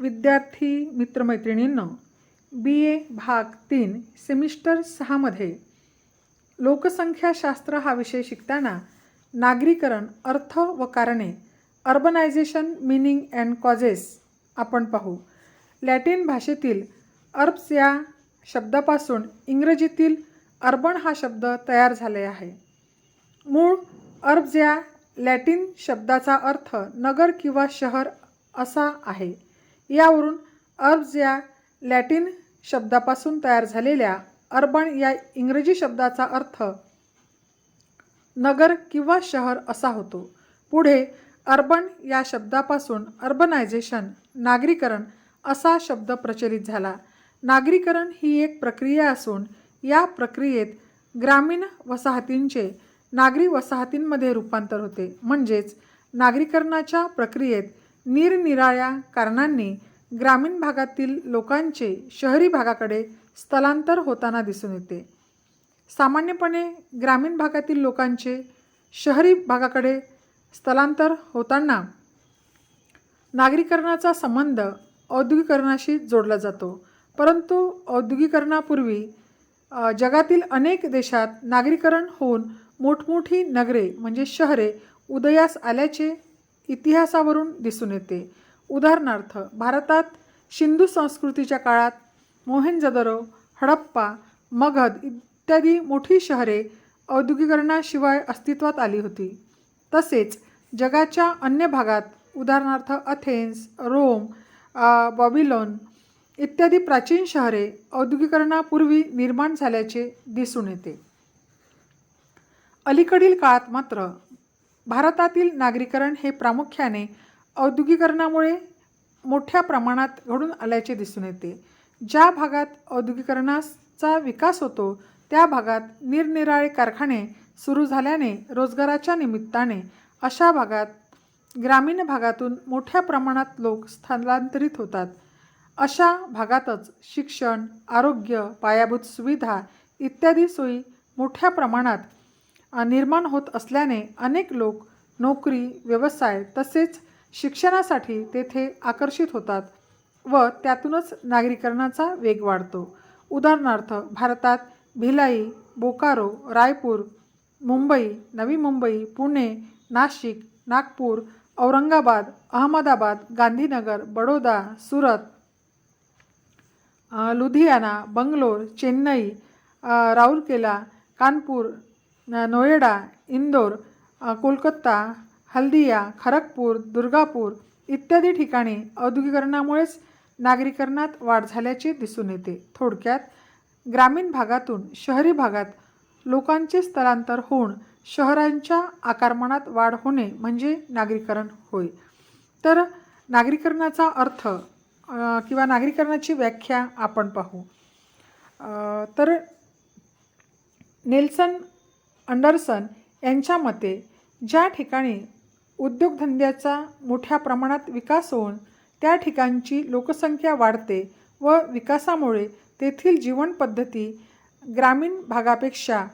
विद्यार्थी मित्रमैत्रिणींना बी ए भाग तीन सेमिस्टर सहामध्ये लोकसंख्याशास्त्र हा विषय शिकताना नागरीकरण अर्थ व कारणे अर्बनायझेशन मिनिंग अँड कॉजेस आपण पाहू. लॅटिन भाषेतील अर्ब्स या शब्दापासून इंग्रजीतील अर्बन हा शब्द तयार झाले आहे. मूळ अर्ब्ज या लॅटिन शब्दाचा अर्थ नगर किंवा शहर असा आहे. यावरून अर्ब्ज या लॅटिन शब्दापासून तयार झालेल्या अर्बन या इंग्रजी शब्दाचा अर्थ नगर किंवा शहर असा होतो. पुढे अर्बन या शब्दापासून अर्बनायझेशन नागरीकरण असा शब्द प्रचलित झाला. नागरीकरण ही एक प्रक्रिया असून या प्रक्रियेत ग्रामीण वसाहतींचे नागरी वसाहतींमध्ये रूपांतर होते. म्हणजेच नागरीकरणाच्या प्रक्रियेत निरनिराळ्या कारणांनी ग्रामीण भागातील लोकांचे शहरी भागाकडे स्थलांतर होताना दिसून येते. सामान्यपणे ग्रामीण भागातील लोकांचे शहरी भागाकडे स्थलांतर होताना नागरीकरणाचा संबंध औद्योगिकरणाशी जोडला जातो. परंतु औद्योगिकरणापूर्वी जगातील अनेक देशात नागरीकरण होऊन मोठमोठी नगरे म्हणजे शहरे उदयास आल्याचे इतिहासावरून दिसून येते. उदाहरणार्थ भारतात सिंधू संस्कृतीच्या काळात मोहेंजदरो हडप्पा मगध इत्यादी मोठी शहरे औद्योगिकरणाशिवाय अस्तित्वात आली होती. तसेच जगाच्या अन्य भागात उदाहरणार्थ अथेन्स रोम अ, बॉबिलोन इत्यादी प्राचीन शहरे औद्योगिकरणापूर्वी निर्माण झाल्याचे दिसून येते. अलीकडील काळात मात्र भारतातील नागरीकरण हे प्रामुख्याने औद्योगिकरणामुळे मोठ्या प्रमाणात घडून आल्याचे दिसून येते. ज्या भागात औद्योगिकरणाचा विकास होतो त्या भागात निरनिराळे कारखाने सुरू झाल्याने रोजगाराच्या निमित्ताने अशा भागात ग्रामीण भागातून मोठ्या प्रमाणात लोक स्थलांतरित होतात. अशा भागातच शिक्षण आरोग्य पायाभूत सुविधा इत्यादी सोयी मोठ्या प्रमाणात निर्माण होत असल्याने अनेक लोक नोकरी व्यवसाय तसेच शिक्षणासाठी तेथे आकर्षित होतात व त्यातूनच नागरीकरणाचा वेग वाढतो. उदाहरणार्थ भारतात भिलाई बोकारो रायपूर मुंबई नवी मुंबई पुणे नाशिक नागपूर औरंगाबाद अहमदाबाद गांधीनगर बडोदा सुरत लुधियाना बंगलोर चेन्नई राऊरकेला कानपूर नोएडा इंदोर कोलकत्ता कोलकाता हल्दिया खरगपूर दुर्गापूर इत्यादी ठिकाणी औद्योगिकरणामुळेच नागरीकरणात वाढ झाल्याचे दिसून येते. थोडक्यात ग्रामीण भागातून शहरी भागात लोकांचे स्थलांतर होऊन शहरांच्या आकारमानात वाढ होणे म्हणजे नागरीकरण होय. तर नागरीकरणाचा अर्थ किंवा नागरीकरणाची व्याख्या आपण पाहू. तर नेल्सन अंडरसन यांच्या मते ज्या ठिकाणी उद्योगधंद्याचा मोठ्या प्रमाणात विकास होऊन त्या ठिकाणची लोकसंख्या वाढते व विकासामुळे तेथील जीवनपद्धती ग्रामीण भागापेक्षा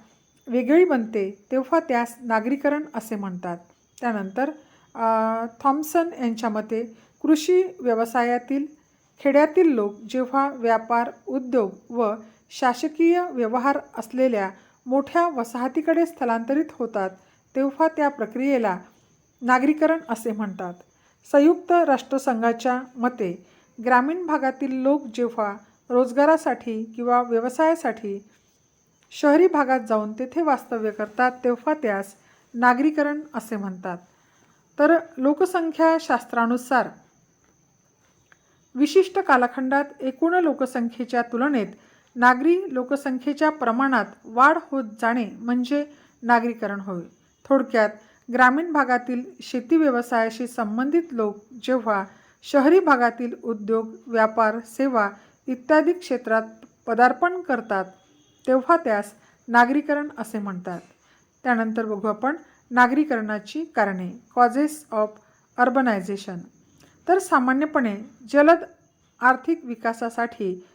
वेगळी बनते तेव्हा त्यास नागरीकरण असे म्हणतात. त्यानंतर थॉम्सन यांच्या मते कृषी व्यवसायातील खेड्यातील लोक जेव्हा व्यापार उद्योग व शासकीय व्यवहार असलेल्या मोठ्या वसाहतीकडे स्थलांतरित होतात तेव्हा त्या प्रक्रियेला नागरीकरण असे म्हणतात. संयुक्त राष्ट्रसंघाच्या मते ग्रामीण भागातील लोक जेव्हा रोजगारासाठी किंवा व्यवसायासाठी शहरी भागात जाऊन तेथे वास्तव्य करतात तेव्हा त्यास नागरीकरण असे म्हणतात. तर लोकसंख्याशास्त्रानुसार विशिष्ट कालखंडात एकूण लोकसंख्येच्या तुलनेत नागरी लोकसंख्येच्या प्रमाणात वाढ होत जाणे म्हणजे नागरीकरण होय. थोडक्यात ग्रामीण भागातील शेती व्यवसायाशी संबंधित लोक जेव्हा शहरी भागातील उद्योग व्यापार सेवा इत्यादी क्षेत्रात पदार्पण करतात तेव्हा त्यास नागरीकरण असे म्हणतात. त्यानंतर बघू आपण नागरीकरणाची कारणे. कॉजेस ऑफ अर्बनायझेशन तर सामान्यपणे जलद आर्थिक विकासासाठी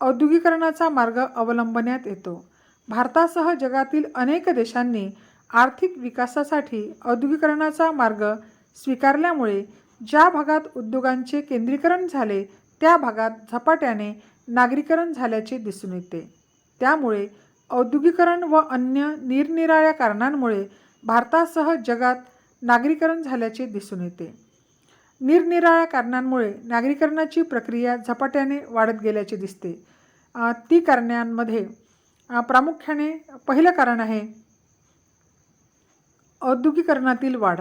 औद्योगिकरणाचा मार्ग अवलंबण्यात येतो. भारतासह जगातील अनेक देशांनी आर्थिक विकासासाठी औद्योगिकरणाचा मार्ग स्वीकारल्यामुळे ज्या भागात उद्योगांचे केंद्रीकरण झाले त्या भागात झपाट्याने नागरीकरण झाल्याचे दिसून येते. त्यामुळे औद्योगिकरण व अन्य निरनिराळ्या कारणांमुळे भारतासह जगात नागरीकरण झाल्याचे दिसून येते. निरनिराळ्या कारणांमुळे नागरीकरणाची प्रक्रिया झपाट्याने वाढत गेल्याचे दिसते. ती कारणांमध्ये प्रामुख्याने पहिलं कारण आहे औद्योगिकरणातील वाढ.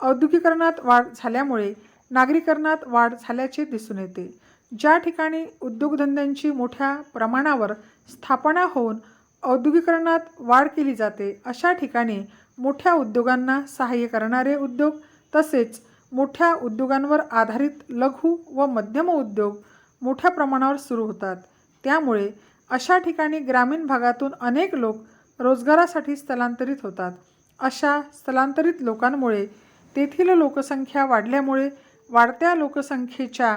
औद्योगिकरणात वाढ झाल्यामुळे नागरीकरणात वाढ झाल्याचे दिसून येते. ज्या ठिकाणी उद्योगधंद्यांची मोठ्या प्रमाणावर स्थापना होऊन औद्योगिकरणात वाढ केली जाते अशा ठिकाणी मोठ्या उद्योगांना सहाय्य करणारे उद्योग तसेच मोठ्या उद्योगांवर आधारित लघु व मध्यम उद्योग मोठ्या प्रमाणावर सुरू होतात. त्यामुळे अशा ठिकाणी ग्रामीण भागातून अनेक लोक रोजगारासाठी स्थलांतरित होतात. अशा स्थलांतरित लोकांमुळे तेथील लोकसंख्या वाढल्यामुळे वाढत्या लोकसंख्येच्या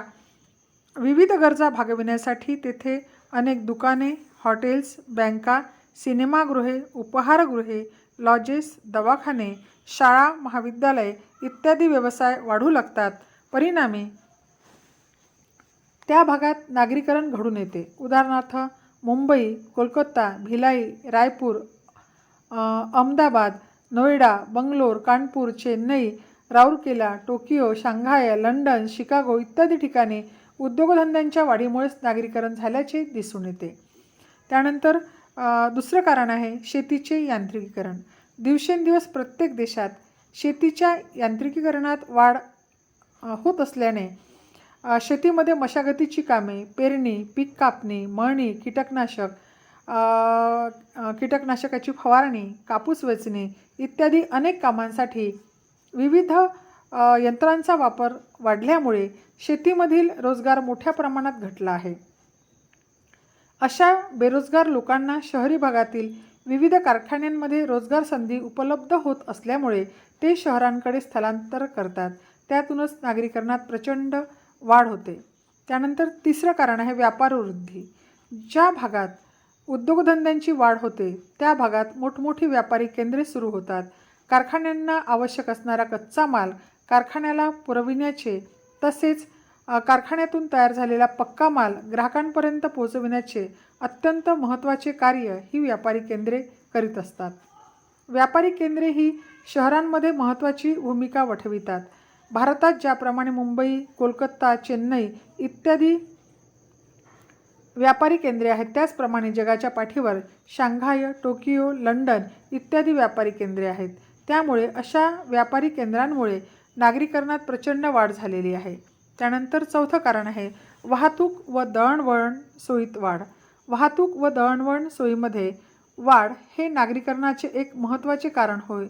विविध गरजा भागविण्यासाठी तेथे अनेक दुकाने हॉटेल्स बँका सिनेमागृहे उपहारगृहे लॉजेस दवाखाने शाळा महाविद्यालय इत्यादी व्यवसाय वाढू लागतात. परिणामी त्या भागात नागरीकरण घडून येते. उदाहरणार्थ Mumbai Kolkata Bhilai Raipur Ahmedabad Noida Bangalore Kanpur Chennai Rourkela Tokyo Shanghai London Chicago इत्यादी ठिकाणी उद्योगधंद्यांच्या वाढीमुळेच नागरीकरण झाल्याचे दिसून येते. त्यानंतर दुसरं कारण आहे शेतीचे यांत्रिकीकरण. दिवसेंदिवस प्रत्येक देशात शेतीच्या यांत्रिकीकरणात वाढ होत असल्याने शेतीमध्ये मशागतीची कामे पेरणी पीक कापणी मळणी कीटकनाशक कीटकनाशकाची फवारणी कापूस वेचणे इत्यादी अनेक कामांसाठी विविध यंत्रांचा वापर वाढल्यामुळे शेतीमधील रोजगार मोठ्या प्रमाणात घटला आहे. अशा बेरोजगार लोकांना शहरी भागातील विविध कारखान्यांमध्ये रोजगार संधी उपलब्ध होत असल्यामुळे ते शहरांकडे स्थलांतर करतात. त्यातूनच नागरीकरणात प्रचंड वाढ होते. त्यानंतर तिसरं कारण आहे व्यापार वृद्धी. ज्या भागात उद्योगधंद्यांची वाढ होते त्या भागात मोठमोठी व्यापारी केंद्रे सुरू होतात. कारखान्यांना आवश्यक असणारा कच्चा माल कारखान्याला पुरविण्याचे तसेच कारखान्यातून तयार झालेला पक्का माल ग्राहकांपर्यंत पोहोचविण्याचे अत्यंत महत्त्वाचे कार्य ही व्यापारी केंद्रे करीत असतात. व्यापारी केंद्रे ही शहरांमध्ये महत्त्वाची भूमिका वठवितात. भारतात ज्याप्रमाणे मुंबई कोलकाता चेन्नई इत्यादी व्यापारी केंद्रे आहेत त्याचप्रमाणे जगाच्या पाठीवर शांघाय टोकियो लंडन इत्यादी व्यापारी केंद्रे आहेत. त्यामुळे अशा व्यापारी केंद्रांमुळे नागरीकरणात प्रचंड वाढ झालेली आहे. त्यानंतर चौथं कारण आहे वाहतूक व दळणवळण सोयीत वाढ. वाहतूक व दळणवळण सोयीमध्ये वाढ हे नागरीकरणाचे एक महत्त्वाचे कारण होय.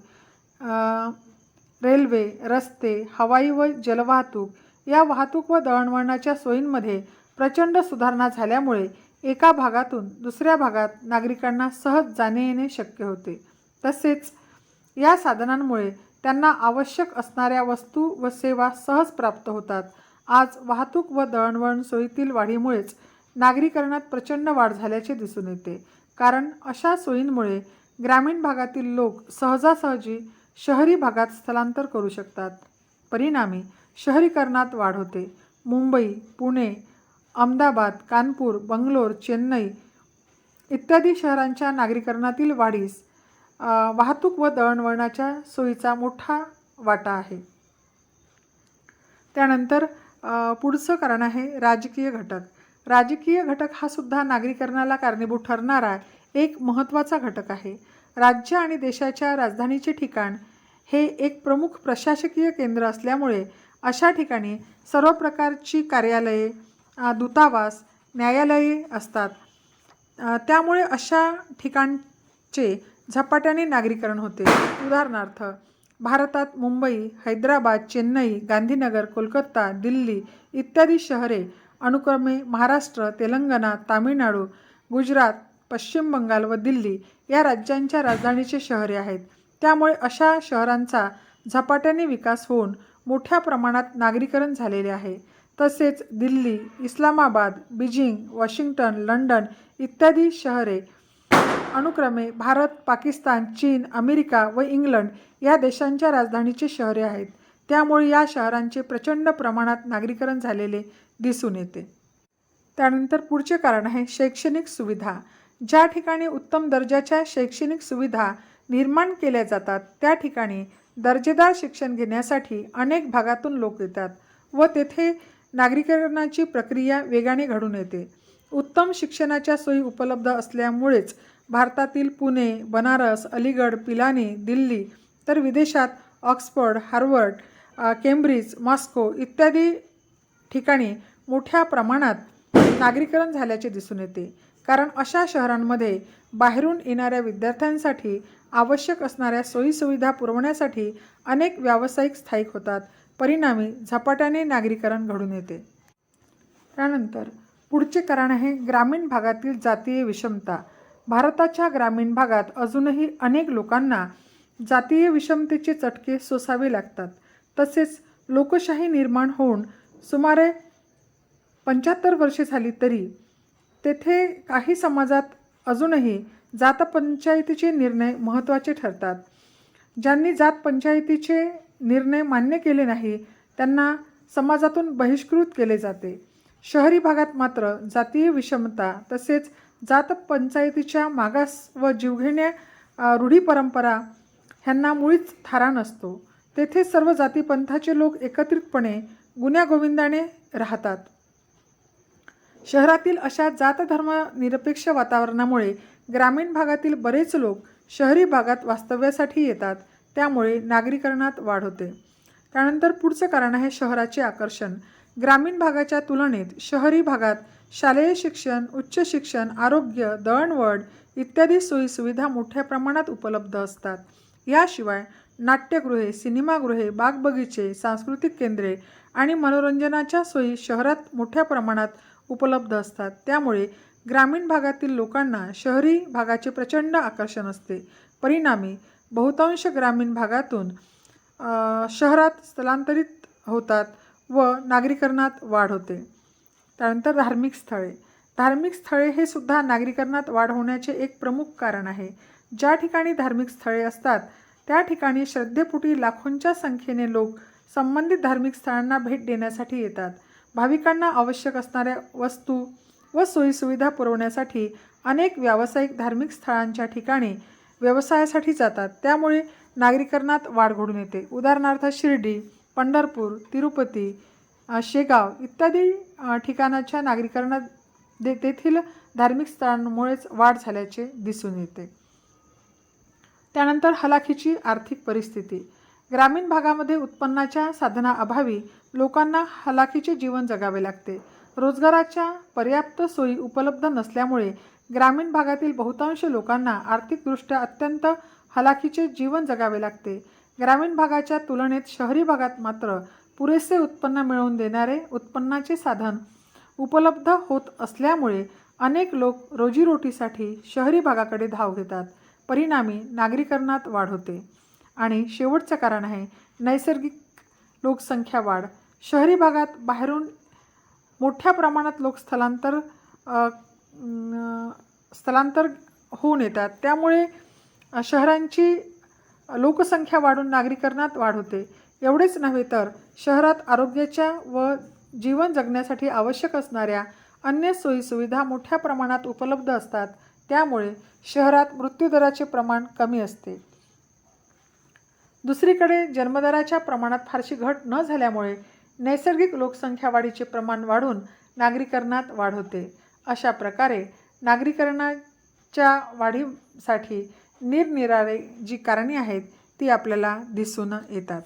रेल्वे रस्ते हवाई व जलवाहतूक या वाहतूक व दळणवळणाच्या सोयींमध्ये प्रचंड सुधारणा झाल्यामुळे एका भागातून दुसऱ्या भागात नागरिकांना सहज जाणे येणे शक्य होते. तसेच या साधनांमुळे त्यांना आवश्यक असणाऱ्या वस्तू व सेवा सहज प्राप्त होतात. आज वाहतूक व दळणवळण सोयीतील वाढीमुळेच नागरीकरणात प्रचंड वाढ झाल्याचे दिसून येते. कारण अशा सोयींमुळे ग्रामीण भागातील लोक सहजासहजी शहरी भागात स्थलांतर करू शकतात. परिणामी शहरीकरणात वाढ होते. मुंबई पुणे अहमदाबाद कानपूर बंगलोर चेन्नई इत्यादी शहरांच्या नागरीकरणातील वाढीस वाहतूक व दळणवळणाच्या सोयीचा मोठा वाटा आहे. त्यानंतर पुढचं कारण आहे राजकीय घटक. राजकीय घटक हा सुद्धा नागरीकरणाला कारणीभूत ठरणारा एक महत्त्वाचा घटक आहे. राज्य आणि देशाच्या राजधानीचे ठिकाण हे एक प्रमुख प्रशासकीय केंद्र असल्यामुळे अशा ठिकाणी सर्व प्रकारची कार्यालये दूतावास न्यायालये असतात. त्यामुळे अशा ठिकाणचे झपाट्याने नागरीकरण होते. उदाहरणार्थ भारतात मुंबई हैदराबाद चेन्नई गांधीनगर कोलकाता दिल्ली इत्यादी शहरे अनुक्रमे महाराष्ट्र तेलंगणा तामिळनाडू गुजरात पश्चिम बंगाल व दिल्ली या राज्यांच्या राजधानीचे शहरे आहेत. त्यामुळे अशा शहरांचा झपाट्याने विकास होऊन मोठ्या प्रमाणात नागरीकरण झालेले आहे. तसेच Delhi Islamabad Beijing Washington London इत्यादी शहरे अनुक्रमे भारत पाकिस्तान चीन अमेरिका व इंग्लंड या देशांच्या राजधानीची शहरे आहेत. त्यामुळे या शहरांचे प्रचंड प्रमाणात नागरीकरण झालेले दिसून येते. त्यानंतर पुढचे कारण आहे शैक्षणिक सुविधा. ज्या ठिकाणी उत्तम दर्जाच्या शैक्षणिक सुविधा निर्माण केल्या जातात त्या ठिकाणी दर्जेदार शिक्षण घेण्यासाठी अनेक भागातून लोक येतात व तेथे नागरीकरणाची प्रक्रिया वेगाने घडून येते. उत्तम शिक्षणाच्या सोयी उपलब्ध असल्यामुळेच भारतातील पुणे बनारस अलीगड पिलानी दिल्ली तर विदेशात ऑक्सफर्ड हार्वर्ड केम्ब्रिज मॉस्को इत्यादी ठिकाणी मोठ्या प्रमाणात नागरीकरण झाल्याचे दिसून येते. कारण अशा शहरांमध्ये बाहेरून येणाऱ्या विद्यार्थ्यांसाठी आवश्यक असणाऱ्या सोयीसुविधा पुरवण्यासाठी अनेक व्यावसायिक स्थायिक होतात. परिणामी झपाट्याने नागरीकरण घडून येते. त्यानंतर पुढचे कारण आहे ग्रामीण भागातील जातीय विषमता. भारताच्या ग्रामीण भागात अजूनही अनेक लोकांना जातीय विषमतेचे चटके सोसावे लागतात. तसेच लोकशाही निर्माण होऊन सुमारे पंच्याहत्तर वर्षे झाली तरी तेथे काही समाजात अजूनही जातपंचायतीचे निर्णय महत्त्वाचे ठरतात. ज्यांनी जात पंचायतीचे निर्णय मान्य केले नाही त्यांना समाजातून बहिष्कृत केले जाते. शहरी भागात मात्र जातीय विषमता तसेच जात पंचायतीच्या मागास व जीवघेण्या रूढी परंपरा ह्यांना मुळीच थारा नसतो. तेथे सर्व जातीपंथाचे लोक एकत्रितपणे गुण्यागोविंदाने राहतात. शहरातील अशा जातधर्म निरपेक्ष वातावरणामुळे ग्रामीण भागातील बरेच लोक शहरी भागात वास्तव्यासाठी येतात. त्यामुळे नागरीकरणात वाढ होते. त्यानंतर पुढचं कारण आहे शहराचे आकर्षण. ग्रामीण भागाच्या तुलनेत शहरी भागात शालेय शिक्षण उच्च शिक्षण आरोग्य दळणवळण इत्यादी सोयीसुविधा मोठ्या प्रमाणात उपलब्ध असतात. याशिवाय नाट्यगृहे सिनेमागृहे बागबगीचे सांस्कृतिक केंद्रे आणि मनोरंजनाच्या सोयी शहरात मोठ्या प्रमाणात उपलब्ध असतात. त्यामुळे ग्रामीण भागातील लोकांना शहरी भागाचे प्रचंड आकर्षण असते. परिणामी बहुतांश ग्रामीण भागातून शहरात स्थलांतरित होतात व नागरीकरणात वाढ होते. त्यानंतर धार्मिक स्थळे. धार्मिक स्थळे हे सुद्धा नागरीकरणात वाढ होण्याचे एक प्रमुख कारण आहे. ज्या ठिकाणी धार्मिक स्थळे असतात त्या ठिकाणी श्रद्धेपुटी लाखोंच्या संख्येने लोक संबंधित धार्मिक स्थळांना भेट देण्यासाठी येतात. भाविकांना आवश्यक असणाऱ्या वस्तू व सोयीसुविधा पुरवण्यासाठी अनेक व्यावसायिक धार्मिक स्थळांच्या ठिकाणी व्यवसायासाठी जातात. त्यामुळे नागरीकरणात वाढ घडून येते. उदाहरणार्थ शिर्डी पंढरपूर तिरुपती शेगाव इत्यादी ठिकाणाच्या नागरिकांना दे तेथील धार्मिक स्थळांमुळेच वाढ झाल्याचे दिसून येते. त्यानंतर हलाखीची आर्थिक परिस्थिती. ग्रामीण भागामध्ये उत्पन्नाच्या साधनाअभावी लोकांना हलाखीचे जीवन जगावे लागते. रोजगाराच्या पर्याप्त सोयी उपलब्ध नसल्यामुळे ग्रामीण भागातील बहुतांश लोकांना आर्थिकदृष्ट्या अत्यंत हलाखीचे जीवन जगावे लागते. ग्रामीण भागाच्या तुलनेत शहरी भागात मात्र पुरेसे उत्पन्न मिळवून देणारे उत्पन्नाचे साधन उपलब्ध होत असल्यामुळे अनेक लोक रोजीरोटीसाठी शहरी भागाकडे धाव घेतात. परिणामी नागरीकरणात वाढ होते. आणि शेवटचं कारण आहे नैसर्गिक लोकसंख्या वाढ. शहरी भागात बाहेरून मोठ्या प्रमाणात लोक स्थलांतर स्थलांतर होऊन येतात. त्यामुळे शहरांची लोकसंख्या वाढून नागरीकरणात वाढ होते. एवढेच नव्हे तर शहरात आरोग्याच्या व जीवन जगण्यासाठी आवश्यक असणाऱ्या अन्य सोयीसुविधा मोठ्या प्रमाणात उपलब्ध असतात. त्यामुळे शहरात मृत्यूदराचे प्रमाण कमी असते. दुसरीकडे जन्मदराच्या प्रमाणात फारशी घट न झाल्यामुळे नैसर्गिक लोकसंख्या वाढीचे प्रमाण वाढून नागरीकरणात वाढ होते. अशा प्रकारे नागरीकरणाच्या वाढीसाठी निरनिराळे जी कारणे आहेत ती आपल्याला दिसून येतात.